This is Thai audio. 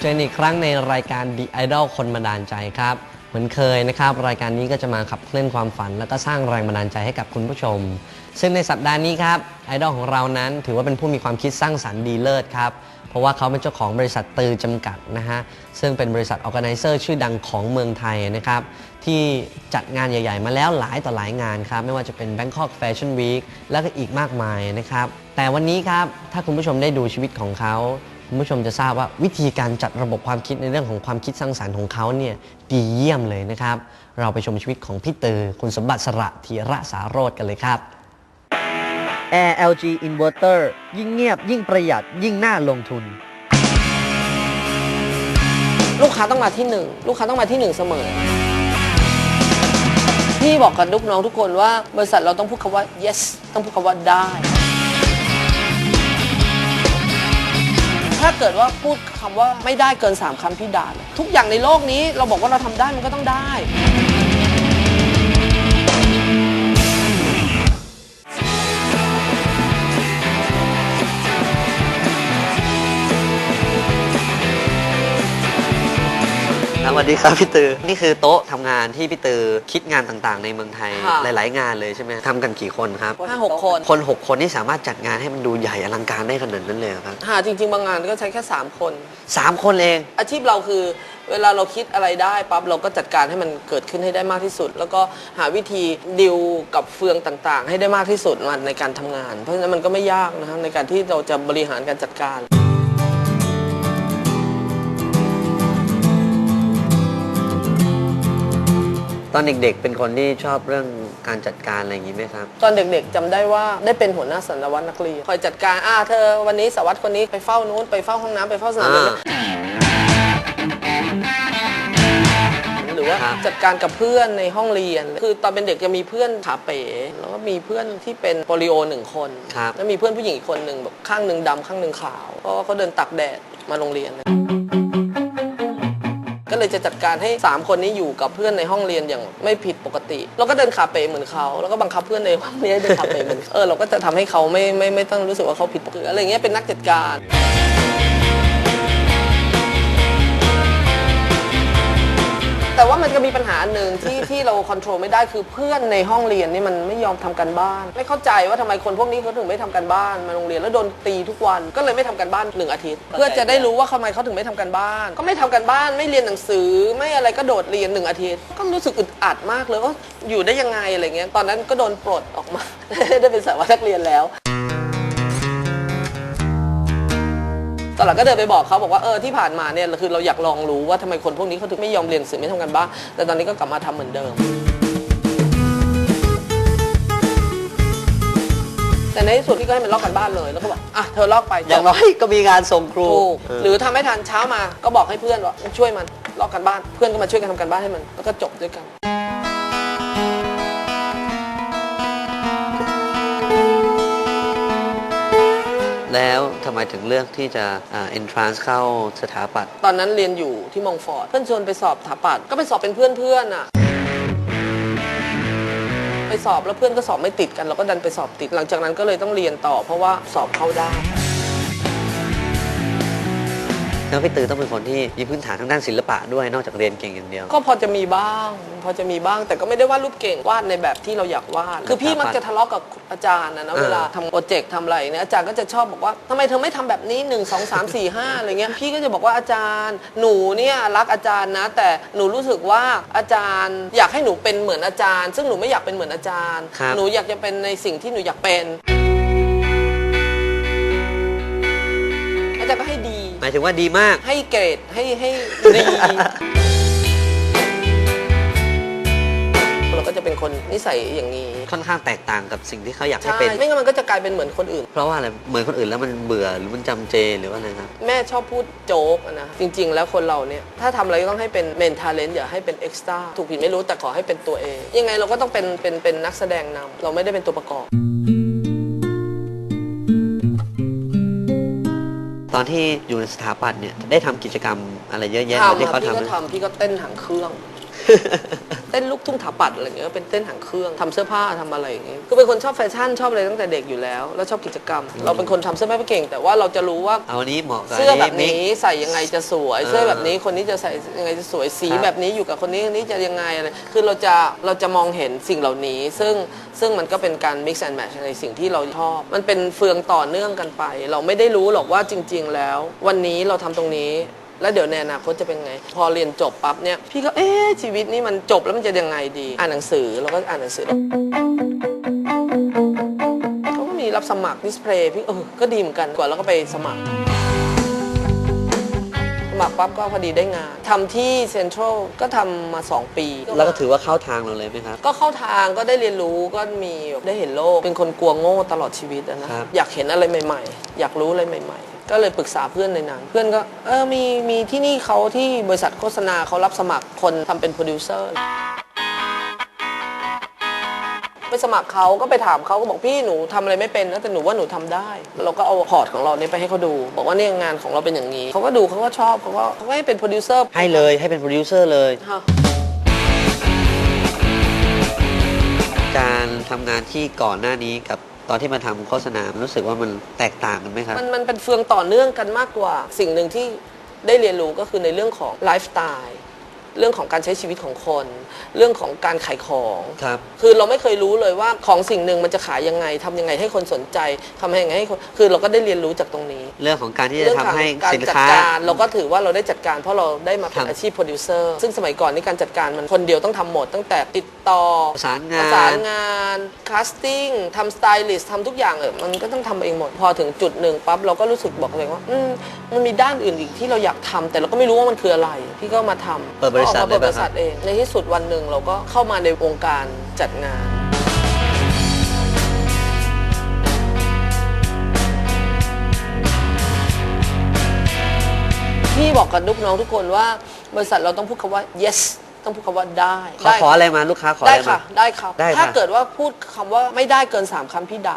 เจอกันอีกครั้งในรายการ The Idol คนบันดาลใจครับ เหมือนเคยนะครับ รายการนี้ก็จะมาขับเคลื่อนความฝัน และก็สร้างแรงบันดาลใจให้กับคุณผู้ชม ซึ่งในสัปดาห์นี้ครับไอดอลของเรานั้นถือว่าเป็นผู้มีความคิดสร้างสรรค์ดีเลิศครับ เพราะว่าเขาเป็นเจ้าของบริษัทตือจำกัดนะฮะ ซึ่งเป็นบริษัทออ g a แก z e r ชื่อดังของเมืองไทยนะครับ ที่จัดงานใหญ่ ๆ มาแล้วหลายต่อหลายงานครับ ไม่ว่าจะเป็น Bangkok Fashion Week แล้วก็อีกมากมายนะครับ แต่วันนี้ครับ ถ้าคุณผู้ชมได้ดูชีวิตของเขา คุณผู้ชมจะทราบว่าวิธีการจัดระบบความคิดในเรื่องของความคิดสร้างสรรค์ของเขาเนี่ยดีเยี่ยมเลยนะครับ เราไปชมชีวิตของพี่ตือคุณสมบัติสระธีระสารโรธกันเลยครับ Air LG Inverter ยิ่งเงียบ ยิ่งประหยัดยิ่งน่าลงทุน ลูกค้าต้องมาที่หนึ่งลูกค้าต้องมาที่หนึ่งเสมอ พี่บอกกับลูกน้องทุกคนว่าบริษัทเราต้องพูดคำว่า yes ต้องพูดคำว่าได้ ถ้าเกิดว่าพูดคำว่าไม่ได้เกิน 3คำพี่ด่าเลยทุกอย่างในโลกนี้เราบอกว่าเราทำได้มันก็ต้องได้ วัสดีครับพี่ตือ นี่คือโต๊ะทำงานที่พี่ตือคิดงานต่างๆ ในเมืองไทยค่ะ หลาย ๆ งานเลยใช่ไหมทำกันกี่คนครับ ห้าหกคน คน6คนที่สามารถจัดงานให้มันดูใหญ่อลังการได้ขนาดนั้นเลยเหรอครับหาจริง ๆ บางงานก็ใช้แค่ 3 คน สามคนเอง อาชีพเราคือเวลาเราคิดอะไรได้ปั๊บเราก็จัดการให้มันเกิดขึ้นให้ได้มากที่สุด แล้วก็หาวิธีดิวกับเฟืองต่างๆ ให้ได้มากที่สุดมันในการทำงาน เพราะฉะนั้นมันก็ไม่ยากนะครับในการที่เราจะบริหารการจัดการ อนเด็กๆ เป็นคนที่ชอบเรื่องการจัดการอะไรอย่างนี้ไหมครับ ตอนเด็กๆจำได้ว่าได้เป็นหัวหน้าสารวัตรนักเรียนคอยจัดการอ่าเธอวันนี้สารวัตรคนนี้ไปเฝ้านู้นไปเฝ้าห้องน้ำไปเฝ้าสนามเด็กอ่า หรือว่าครับ จัดการกับเพื่อนในห้องเรียน คือตอนเป็นเด็กจะมีเพื่อนขาเป๋แล้วก็มีเพื่อนที่เป็นโปลิโอหนึ่งคน ครับ แล้วมีเพื่อนผู้หญิงอีกคนหนึ่งแบบข้างหนึ่งดำข้างหนึ่งขาวเพราะว่าเขาเดินตักแดดมาโรงเรียนก็ เลยจะจัดการให้ 3 คนนี้อยู่กับเพื่อนในห้องเรียนอย่างไม่ผิดปกติเราก็เดินขาเป๋เหมือนเขาแล้วก็บังคับเพื่อนในห้องเรียนให้เดินขาเป๋เหมือนเขาเออเราก็จะทำให้เขาไม่ไม่ไม่ต้องรู้สึกว่าเขาผิดปกติอะไรเงี้ยเป็นนักจัดการ แต่ว่ามันก็มีปัญหาอันหนึ่งที่ที่เราควบคุมไม่ได้คือเพื่อนในห้องเรียนนี่มันไม่ยอมทำกันบ้าน ไม่เข้าใจว่าทำไมคนพวกนี้เขาถึงไม่ทำกันบ้านมาโรงเรียนแล้วโดนตีทุกวันก็เลยไม่ทำกันบ้านหนึ่งอาทิตย์ เพื่อจะได้รู้ว่าทำไมเขาถึงไม่ทำกันบ้าน ก็ไม่ทำกันบ้านไม่เรียนหนังสือไม่อะไรก็โดดเรียนหนึ่งอาทิตย์ก็รู้สึกอึดอัดมากเลยว่าอยู่ได้ยังไงอะไรเงี้ยตอนนั้นก็โดนปลดออกมา ได้เป็นสารวัตรนักเรียนแล้ว ตอนหลังก็เดินไปบอกเขาบอกว่าเออที่ผ่านมาเนี่ยคือเราอยากลองรู้ว่าทำไมคนพวกนี้เขาถึงไม่ยอมเรียนหนังสือไม่ทำกันบ้านแต่ตอนนี้ก็กลับมาทำเหมือนเดิม แต่ในที่สุดพี่ก็ให้มันลอกกันบ้านเลยแล้วก็บอกอะเธอลอกไปอย่างน้อยก็มีงานส่งครูถูกเออหรือทำไม่ทันเช้ามาก็บอกให้เพื่อนว่าช่วยมันลอกกันบ้านเพื่อนก็มาช่วยกันทำกันบ้านให้มันแล้วก็จบด้วยกัน แล้วทำไมถึงเลือกที่จะอ่า entrance เข้าสถาปัตย์ตอนนั้นเรียนอยู่ที่มองฟอร์ดเพื่อนชวนไปสอบสถาปัตย์ก็ไปสอบเป็นเพื่อนเพื่อนๆอะ ไปสอบแล้วเพื่อนก็สอบไม่ติดกันเราก็ดันไปสอบติด หลังจากนั้นก็เลยต้องเรียนต่อเพราะว่าสอบเข้าได้ แล้วพี่ตือต้องเป็นคนที่มีพื้นฐานทางด้านศิลปะด้วยนอกจากเรียนเก่งอย่างเดียว ก็พอจะมีบ้าง พอจะมีบ้างแต่ก็ไม่ได้วาดรูปเก่งวาดในแบบที่เราอยากวาดคือพี่มักจะทะเลาะกับอาจารย์นะนะเออเวลาทำโปรเจกต์ทำอะไรเนี่ยอาจารย์ก็จะชอบบอกว่าทำไมเธอไม่ทำแบบนี้ 1 2 3 4 5อะไรเงี้ยพี่ก็จะบอกว่าอาจารย์ หนูเนี่ยรักอาจารย์นะ แต่หนูรู้สึกว่าอาจารย์อยากให้หนูเป็นเหมือนอาจารย์ ซึ่งหนูไม่อยากเป็นเหมือนอาจารย์ ครับ หนูอยากจะเป็นในสิ่งที่หนูอยากเป็น อาจารย์ก็ให้ดีหมายถึงว่าดีมาก ให้เกรดให้ให้ดีเราก็จะเป็นคนนิสัยอย่างนี้ค่อนข้างแตกต่างกับสิ่งที่เขาอยากให้ใช่เป็น ไม่งั้นมันก็จะกลายเป็นเหมือนคนอื่น เพราะว่าอะไรเหมือนคนอื่นแล้วมันเบื่อหรือมันจำเจหรือว่าอะไรครับแม่ชอบพูดโจ๊กอะนะจริง ๆ แล้วคนเราเนี่ย ถ้าทำอะไรก็ต้องให้เป็นเมนทาเลนต์อย่าให้เป็นเอ็กซ์ตร้าถูกผิดไม่รู้แต่ขอให้เป็นตัวเอง ยังไงเราก็ต้องเป็นเป็นเป็นนักแสดงนำเราไม่ได้เป็นตัวประกอบ อนที่อยู่ในสถาปัตย์เนี่ยได้ทำกิจกรรมอะไรเยอะแยะเหมือนทำที่อะเขาพี่ทำก็ไหมทำพี่ก็เต้นหางเครื่อง เต้นลูกทุ่งถาปัดอะไรอย่างเงี้ยเป็นเต้นหางเครื่องทำเสื้อผ้าทำอะไรอย่างเงี้ยคือเป็นคนชอบแฟชั่นชอบอะไรตั้งแต่เด็กอยู่แล้ว แล้วชอบกิจกรรม เราเป็นคนทำเสื้อผ้าไม่เก่ง แต่ว่าเราจะรู้ว่า เอาอันนี้เหมาะกับเสื้อแบบมิกนี้ ใส่ยังไงจะสวยเออเสื้อแบบนี้คนนี้จะใส่ยังไงจะสวยสีครับแบบนี้อยู่กับคนนี้คนนี้จะยังไงอะไรคือเราจะเราจะมองเห็นสิ่งเหล่านี้ ซึ่งซึ่งมันก็เป็นการ mix and match ในสิ่งที่เราชอบมันเป็นเฟืองต่อเนื่องกันไป เราไม่ได้รู้หรอกว่าจริง ๆ แล้ว วันนี้เราทำตรงนี้ แล้วเดี๋ยวในอนาคตจะเป็นไง พอเรียนจบปั๊บเนี่ยพี่ก็เอ๊ะชีวิตนี้มันจบแล้วมันจะยังไงดี อ่านหนังสือเราก็อ่านหนังสือเขาก็มีรับสมัครดิสเพลย์พี่เออก็ดีเหมือนกันกว่าแล้วก็ไปสมัครสมัครปั๊บก็พอดีได้งานทำที่เซ็นทรัลก็ทำมา 2 ปี แล้วก็ถือว่าเข้าทางเราเลยไหมครับ ก็เข้าทางก็ได้เรียนรู้ก็มีแบบได้เห็นโลก เป็นคนกลัวโง่ตลอดชีวิตอะนะครับอยากเห็นอะไรใหม่ ๆ อยากรู้อะไรใหม่ ๆ ก็เลยปรึกษาเพื่อนในนั้น เพื่อนก็เออมีมีที่นี่เขาที่บริษัทโฆษณาเขารับสมัครคนทำเป็นโปรดิวเซอร์ไปสมัครเขาก็ไปถามเขาก็บอกพี่หนูทำอะไรไม่เป็นนะแต่หนูว่าหนูทำได้ เราก็เอาพอร์ตของเราเนี่ยไปให้เขาดู บอกว่าเนี่ยงานของเราเป็นอย่างนี้เขาก็ดูเขาก็ชอบเขาก็เขาก็ให้เป็นโปรดิวเซอร์ให้เลยให้เป็นโปรดิวเซอร์เลย ค่ะการทำงานที่ก่อนหน้านี้กับ ตอนที่มาทำโฆษณามันรู้สึกว่ามันแตกต่างกันไหมครับ มันมันเป็นเฟืองต่อเนื่องกันมากกว่า สิ่งหนึ่งที่ได้เรียนรู้ก็คือในเรื่องของไลฟ์สไตล์ เรื่องของการใช้ชีวิตของคน เรื่องของการขายของครับ คือเราไม่เคยรู้เลยว่าของสิ่งหนึ่งมันจะขายยังไงทำยังไงให้คนสนใจทำยังไงให้คนคือเราก็ได้เรียนรู้จากตรงนี้ เรื่องของการที่จะเรื่องทำให้การสินจัดค้า การเราก็ถือว่าเราได้จัดการเพราะเราได้มาเป็นครับอาชีพโปรดิวเซอร์ซึ่งสมัยก่อนนี่การจัดการมันคนเดียวต้องทำหมด ตั้งแต่ติดต่อประสานงาประสานนงานคาสติ้งทำสไตลิสต์ทำทุกอย่างเออมันก็ต้องทำเองหมด พอถึงจุดหนึ่งปั๊บเราก็รู้สึกบอกตัวเองว่าอืมมันมีด้านอื่นอีกที่เราอยากทำแต่เราก็ไม่รู้ว่ามันคืออะไรพี่ก็มาทำ เปิดบริษัทก็ออกมาเปิดเลยบป่ะริครับษัทเองในที่สุดวันหนึ่งเราก็เข้ามาในวงการจัดงาน พี่บอกกับลูกน้องทุกคนว่า บริษัทเราต้องพูดคำว่า yes ต้องพูดคำว่าได้ขอขออะไรมาลูกค้าขอได้อะไรมา ค่ะ ได้ครับ ได้ค่ะถ้าเกิดว่าพูดคำว่าไม่ได้เกิน 3คำพี่ด่า